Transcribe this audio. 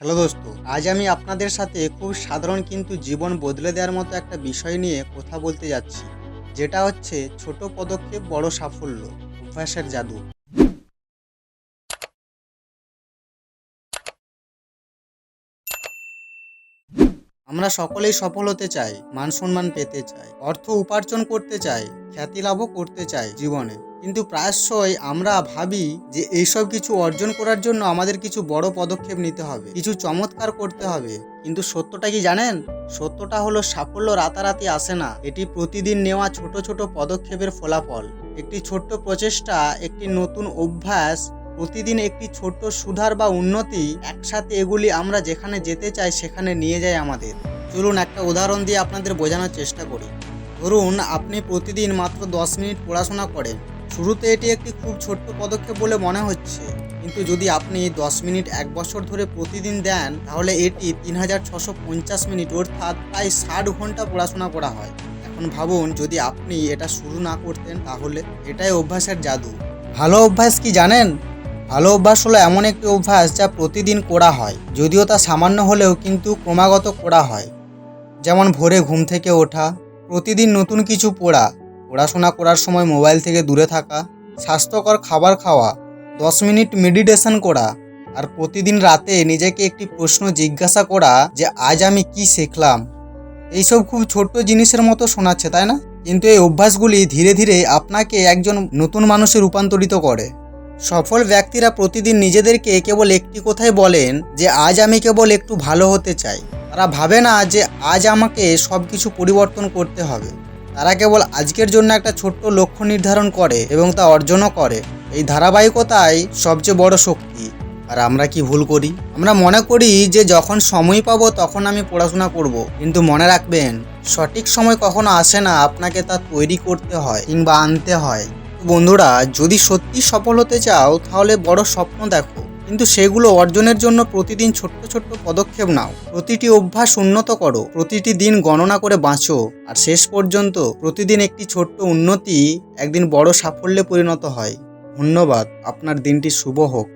Hello দোস্ত, আজ আমি আপনাদের সাথে খুব সাধারণ কিন্তু জীবন বদলে দেওয়ার মতো একটা বিষয় নিয়ে কথা বলতে যাচ্ছি। যেটা হচ্ছে ছোট পদক্ষেপ বড় সাফল্য, অভ্যাসের জাদু। আমরা সকলেই সফল হতে চাই মান সম্মান পেতে চাই, অর্থ উপার্জন করতে চাই খ্যাতি লাভও করতে চাই জীবনে। কিন্তু প্রায়শই আমরা ভাবি যে এইসব কিছু অর্জন করার জন্য আমাদের কিছু বড় পদক্ষেপ নিতে হবে, কিছু চমৎকার করতে হবে। কিন্তু সত্যটা কি জানেন? সত্যটা হলো সাফল্য রাতারাতি আসে না। এটি প্রতিদিন নেওয়া ছোট ছোট পদক্ষেপের ফলাফল। একটি ছোট্ট প্রচেষ্টা, একটি নতুন অভ্যাস প্রতিদিন একটি ছোট্ট সুধার বা উন্নতি, একসাথে এগুলি আমরা যেখানে যেতে চাই সেখানে নিয়ে যায় আমাদের। চলুন একটা উদাহরণ দিয়ে আপনাদের বোঝানোর চেষ্টা করি। ধরুন, আপনি প্রতিদিন মাত্র দশ মিনিট পড়াশোনা করেন। শুরুতে এটি একটি খুব ছোট্ট পদক্ষেপ বলে মনে হচ্ছে। কিন্তু যদি আপনি দশ মিনিট এক বছর ধরে প্রতিদিন দেন, তাহলে এটি তিন হাজার ছশো পঞ্চাশ মিনিট, অর্থাৎ প্রায় ষাট ঘণ্টা পড়াশোনা করা হয়। এখন ভাবুন, যদি আপনি এটা শুরু না করতেন, তাহলে এটাই অভ্যাসের জাদু। ভালো অভ্যাস কি জানেন? ভালো অভ্যাস হলো এমন একটি অভ্যাস যা প্রতিদিন করা হয়, যদিও তা সামান্য হলেও কিন্তু ক্রমাগত করা হয়। যেমন ভোরে ঘুম থেকে ওঠা, প্রতিদিন নতুন কিছু পড়া, পড়াশোনা করার সময় মোবাইল থেকে দূরে থাকা, স্বাস্থ্যকর খাবার খাওয়া, দশ মিনিট মেডিটেশন করা, আর প্রতিদিন রাতে নিজেকে একটি প্রশ্ন জিজ্ঞাসা করা যে আজ আমি কি শিখলাম। এইসব খুব ছোট্ট জিনিসের মতো শোনাচ্ছে, তাই না? কিন্তু এই অভ্যাসগুলি ধীরে ধীরে আপনাকে একজন নতুন মানুষে রূপান্তরিত করে। সফল ব্যক্তিরা প্রতিদিন নিজেদেরকে কেবল একটি কথাই বলেন যে, আজ আমি কেবল একটু ভালো হতে চাই। তারা ভাবে না যে, আজ আমাকে সব কিছু পরিবর্তন করতে হবে। তারা কেবল আজকের জন্য একটা ছোট্ট লক্ষ্য নির্ধারণ করে এবং তা অর্জনও করে। এই ধারাবাহিকতাই সবচেয়ে বড় শক্তি। আর আমরা কি ভুল করি? আমরা মনে করি যে, যখন সময় পাবো, তখন আমি পড়াশোনা করব। কিন্তু মনে রাখবেন, সঠিক সময় কখনো আসে না আপনাকে তা তৈরি করতে হয় কিংবা আনতে হয়। বন্ধুরা, যদি সত্যি সফল হতে চাও, তাহলে বড় স্বপ্ন দেখো। কিন্তু সেগুলো অর্জনের জন্য প্রতিদিন ছোট্ট ছোট্ট পদক্ষেপ নাও। প্রতিটি অভ্যাস উন্নত করো। প্রতিটি দিন গণনা করে বাঁচো। আর শেষ পর্যন্ত প্রতিদিন একটি ছোট্ট উন্নতি একদিন বড় সাফল্যে পরিণত হয়। ধন্যবাদ। আপনার দিনটি শুভ হোক।